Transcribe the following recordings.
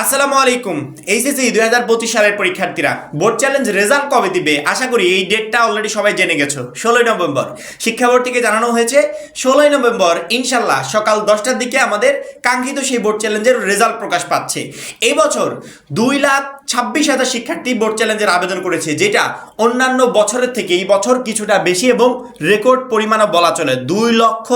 আসসালামু আলাইকুম, এইচএসসি দুই হাজার পঁচিশ সালের পরীক্ষার্থীরা, বোর্ড চ্যালেঞ্জ রেজাল্ট কবে দিবে? আশা করি এই ডেটটা অলরেডি সবাই জেনে গেছো, ষোলোই নভেম্বর। শিক্ষা বোর্ড থেকে জানানো হয়েছে, ষোলোই নভেম্বর, ইনশাল্লাহ সকাল দশটার দিকে আমাদের কাঙ্ক্ষিত সেই বোর্ড চ্যালেঞ্জের রেজাল্ট প্রকাশ পাচ্ছে। এই বছর দুই লাখ ছাব্বিশ হাজার শিক্ষার্থী বোর্ড চ্যালেঞ্জের আবেদন করেছে, যেটা অন্যান্য বছরের থেকে এই বছর কিছুটা বেশি এবং রেকর্ড পরিমাণও বলা চলে। দুই লক্ষ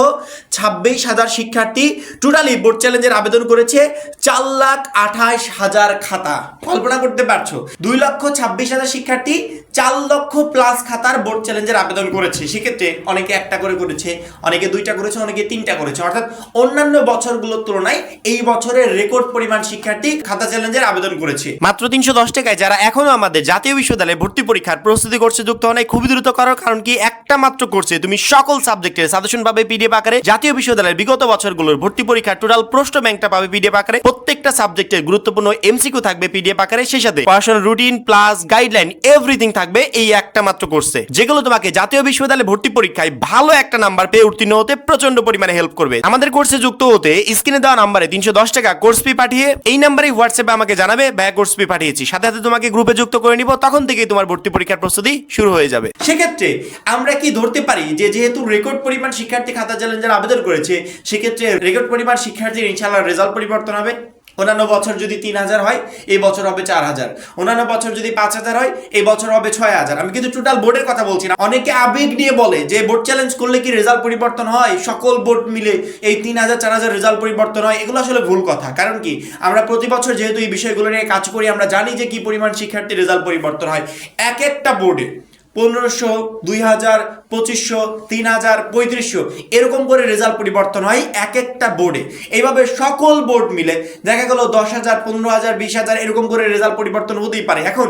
ছাব্বিশ হাজার শিক্ষার্থী টোটালি বোর্ড চ্যালেঞ্জের আবেদন করেছে চার লাখ আঠাশ হাজার খাতা। কল্পনা করতে পারছ? দুই লক্ষ ছাব্বিশ হাজার শিক্ষার্থী চার লক্ষ প্লাস খাতার বোর্ড চ্যালেঞ্জের আবেদন করেছে। সেক্ষেত্রে অনেকে একটা করে করেছে, অনেকে দুইটা করেছে, অনেকে তিনটা করেছে। অর্থাৎ অন্যান্য বছরগুলোর তুলনায় এই বছরের রেকর্ড পরিমাণ শিক্ষার্থী খাতা চ্যালেঞ্জের আবেদন করেছে। মাত্র তিনশো দশ টাকায় যারা এখনও আমাদের জাতীয় বিশ্ববিদ্যালয়ে ভর্তি পরীক্ষার প্রস্তুতি করছে, যুক্ত হয় খুবই দ্রুত করো, কারণ কি একটা মাত্র করছে তুমি সকল সাবজেক্টের সাজেশন পাবে পিডিএফ আকারে। জাতীয় বিশ্ববিদ্যালয়ের বিগত বছরগুলোর ভর্তি পরীক্ষার টোটাল প্রশ্ন ব্যাংকটা পাবে পিডিএফ আকারে। প্রত্যেকটা সাবজেক্টের গুরুত্বপূর্ণ এমসিকিউ থাকবে পিডিএফ আকারে, সেই সাথে পড়াশোনার রুটিন প্লাস গাইডলাইন এভরিথিং থাকবে এই একটা মাত্র কোর্সে যেগুলো তোমাকে জাতীয় বিশ্ববিদ্যালয়ে ভর্তি পরীক্ষায় ভালো একটা নাম্বার পেয়ে উত্তীর্ণ হতে প্রচণ্ড পরিমাণে হেল্প করবে। আমাদের কোর্সে যুক্ত হতে স্ক্রিনে দেওয়া নাম্বারে তিনশো দশ টাকা কোর্স ফি পাঠিয়ে এই নাম্বারে হোয়াটসঅ্যাপে আমাকে জানাবে ব্যয় কোর্স ফি পাঠিয়েছি। সাথে সাথে তোমাকে গ্রুপে যুক্ত করে নিব, তখন থেকেই তোমার ভর্তি পরীক্ষার প্রস্তুতি শুরু হয়ে যাবে। সেক্ষেত্রে আমরা কি ধরতে পারি যে যেহেতু রেকর্ড পরিমাণ শিক্ষার্থী খাতা চ্যালেঞ্জের আবেদন করেছে, সেক্ষেত্রে রেকর্ড পরিমাণ শিক্ষার্থীর ইনশাল্লাহ রেজাল্ট পরিবর্তন হবে? অন্যান্য বছর যদি তিন হাজার হয়, এই বছর হবে চার হাজার। অন্যান্য বছর যদি পাঁচ হাজার হয়, এই বছর হবে ছয় হাজার। আমি কিন্তু টোটাল বোর্ডের কথা বলছি না। অনেকে আবেগ নিয়ে বলে যে বোর্ড চ্যালেঞ্জ করলে কি রেজাল্ট পরিবর্তন হয়? সকল বোর্ড মিলে এই তিন হাজার, চার হাজার রেজাল্ট পরিবর্তন হয়, এগুলো আসলে ভুল কথা। কারণ কি? আমরা প্রতি বছর যেহেতু এই বিষয়গুলো নিয়ে কাজ করি, আমরা জানি যে কি পরিমাণ শিক্ষার্থীর রেজাল্ট পরিবর্তন হয়। এক একটা বোর্ডে পনেরোশো দুই হাজার পঁচিশশো তিন হাজার পঁয়ত্রিশশো এরকম করে রেজাল্ট পরিবর্তন হয় এক একটা বোর্ডে। এইভাবে সকল বোর্ড মিলে দেখা গেল দশ হাজার পনেরো হাজার বিশ হাজার এরকম করে রেজাল্ট পরিবর্তন হতেই পারে। এখন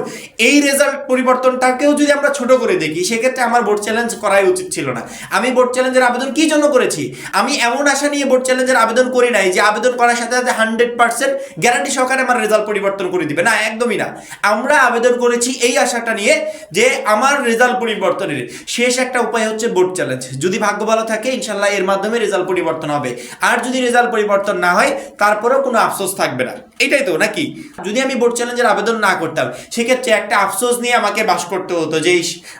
এই রেজাল্ট পরিবর্তনটাকেও যদি আমরা ছোট করে দেখি, সেক্ষেত্রে আমার বোর্ড চ্যালেঞ্জ করাই উচিত ছিল না। আমি বোর্ড চ্যালেঞ্জের আবেদন কি জন্য করেছি? আমি এমন আশা নিয়ে বোর্ড চ্যালেঞ্জের আবেদন করি নাই যে আবেদন করার সাথে সাথে হান্ড্রেড পার্সেন্ট গ্যারান্টি সহকারে আমার রেজাল্ট পরিবর্তন করে দিবে। না, একদমই না। আমরা আবেদন করেছি এই আশাটা নিয়ে যে আমার রেজাল্ট পরিবর্তনের। শেষ একটা উপায় হচ্ছে বোর্ড চ্যালেঞ্জ যদি ভাগ্য ভালো থাকে, ইনশাল্লাহ এর মাধ্যমে রেজাল্ট পরিবর্তন হবে। আর যদি রেজাল্ট পরিবর্তন না হয়, তারপরেও কোনো আফসোস থাকবে না। এটাই তো, নাকি? যদি আমি বোর্ড চ্যালেঞ্জের আবেদন না করতাম, সেক্ষেত্রে একটা আফসোস নিয়ে আমাকে বাস করতে হতো যে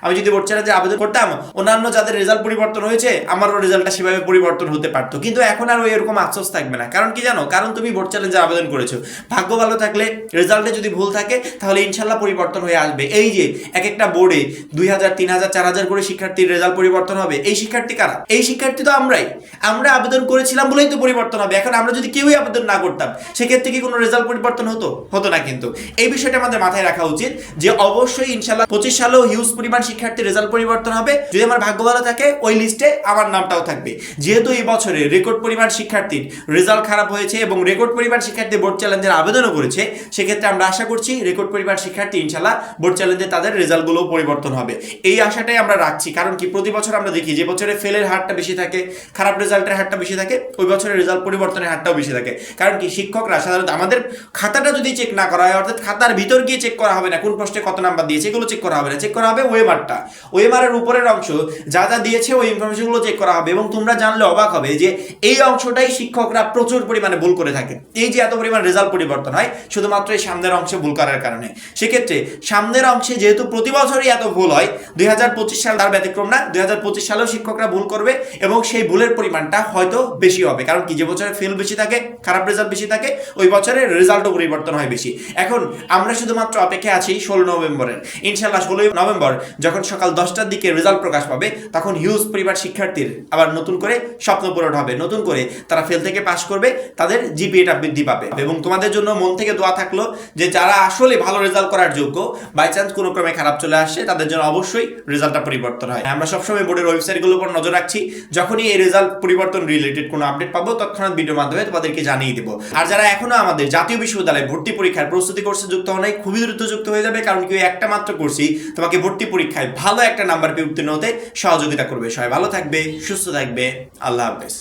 আমি যদি বোর্ড চ্যালেঞ্জের আবেদন করতাম, অন্যান্য যাদের রেজাল্ট পরিবর্তন হয়েছে, আমারও রেজাল্টটা সেভাবে পরিবর্তন হতে পারতো। কিন্তু এখন আর ওই এরকম আফসোস থাকবে না। কারণ কি জানো? কারণ তুমি বোর্ড চ্যালেঞ্জের আবেদন করেছ। ভাগ্য ভালো থাকলে রেজাল্টে যদি ভুল থাকে, তাহলে ইনশাল্লাহ পরিবর্তন হয়ে আসবে। এই যে এক একটা বোর্ডে দুই হাজার, তিন হাজার, চার হাজার করে শিক্ষার্থীর রেজাল্ট পরিবর্তন হবে। এই শিক্ষার্থী কারা? এই শিক্ষার্থী তো আমরাই। আমরা আবেদন করেছিলাম বলেই তো পরিবর্তন হবে। এখন আমরা যদি কেউই আবেদন না করতাম, সেক্ষেত্রে কি কোনো রেজাল্ট পরিবর্তন হতো? হতো না কিন্তু। এই বিষয়টা আমাদের মাথায় রাখা উচিত যে অবশ্যই ইনশাল্লাহ পঁচিশ সালেও হিউজ পরিমাণ শিক্ষার্থীর রেজাল্ট পরিবর্তন হবে। যদি আমার ভাগ্য ভালো থাকে, ওই লিস্টে আমার নামটাও থাকবে। যেহেতু এই বছরে রেকর্ড পরিমাণ শিক্ষার্থীর রেজাল্ট খারাপ হয়েছে এবং রেকর্ড পরিমাণ শিক্ষার্থী বোর্ড চ্যালেঞ্জের আবেদনও করেছে, সেক্ষেত্রে আমরা আশা করছি রেকর্ড পরিমাণ শিক্ষার্থী ইনশাল্লাহ বোর্ড চ্যালেঞ্জে তাদের রেজাল্টগুলো পরিবর্তন হবে। এই আশাটাই আমরা রাখছি। কারণ কি? প্রতি বছর আমরা দেখি, যে বছরে ফেলের হারটা বেশি থাকে, খারাপ রেজাল্টের হারটা বেশি থাকে, ওই বছরের রেজাল্ট পরিবর্তনের হারটাও বেশি থাকে। কারণ কি? শিক্ষকরা সাধারণত আমাদের খাতাটা যদি চেক না করা হয়, অর্থাৎ খাতার ভিতর গিয়ে চেক করা হবে না, কোন প্রশ্নে কত নাম্বার দিয়েছে, এগুলো চেক করা হবে না। চেক করা হবে ওয়েমারটা ওয়েমারের উপরের অংশ যা যা দিয়েছে, ওই ইনফরমেশনগুলো চেক করা হবে এবং তোমরা জানলে অবাক হবে যে এই অংশটাই শিক্ষকরা প্রচুর পরিমাণে ভুল করে থাকে এই যে এত পরিমাণ রেজাল্ট পরিবর্তন হয়, শুধুমাত্র এই সামনের অংশে ভুল করার কারণে। সেক্ষেত্রে সামনের অংশে যেহেতু প্রতি বছরই এত ভুল হয়। দুই হাজার পঁচিশ সাল তার ব্যতিক্রম না, দুই হাজার পঁচিশ সালেও শিক্ষকরা ভুল করবে এবং সেই ভুলের পরিমাণটা হয়তো বেশি হবে। কারণ কি, যে বছরে ফেল বেশি থাকে, খারাপ রেজাল্ট বেশি থাকে, ওই বছরে রেজাল্টও পরিবর্তন হয় বেশি। এখন আমরা শুধুমাত্র অপেক্ষা আছি ষোলো নভেম্বরের। ইনশাল্লাহ ষোলোই নভেম্বর যখন সকাল দশটার দিকে রেজাল্ট প্রকাশ পাবে, তখন হিউজ পরিবার শিক্ষার্থীর আবার নতুন করে স্বপ্ন পূরণ হবে। নতুন করে তারা ফেল থেকে পাশ করবে, তাদের জিপিএটা বৃদ্ধি পাবে। এবং তোমাদের জন্য মন থেকে দোয়া থাকল যে যারা আসলে ভালো রেজাল্ট করার যোগ্য বাই চান্স কোনো ক্রমে খারাপ চলে আসছে তাদের জন্য অবশ্যই রেজাল্টটা পরিবর্তন হয়। আমরা সবসময় বোর্ডের ওয়েবসাইটগুলোর উপর নজর রাখছি। যখনই এই রেজাল্ট পরিবর্তন রিলেটেড কোনো আপডেট পাবো, তৎক্ষণাৎ ভিডিওর মাধ্যমে তোমাদেরকে জানিয়ে দেবো। আর যারা এখনও আমাদের জাতীয় বিশ্ববিদ্যালয়ে ভর্তি পরীক্ষার প্রস্তুতি কোর্সে যুক্ত হওয়া খুবই দ্রুত যুক্ত হয়ে যাবে। কারণ কি ওই একটা মাত্র কোর্সই তোমাকে ভর্তি পরীক্ষায় ভালো একটা নাম্বার পেয়ে উত্তীর্ণ হতে সহযোগিতা করবে। সবাই ভালো থাকবে, সুস্থ থাকবে। আল্লাহ হাফেজ।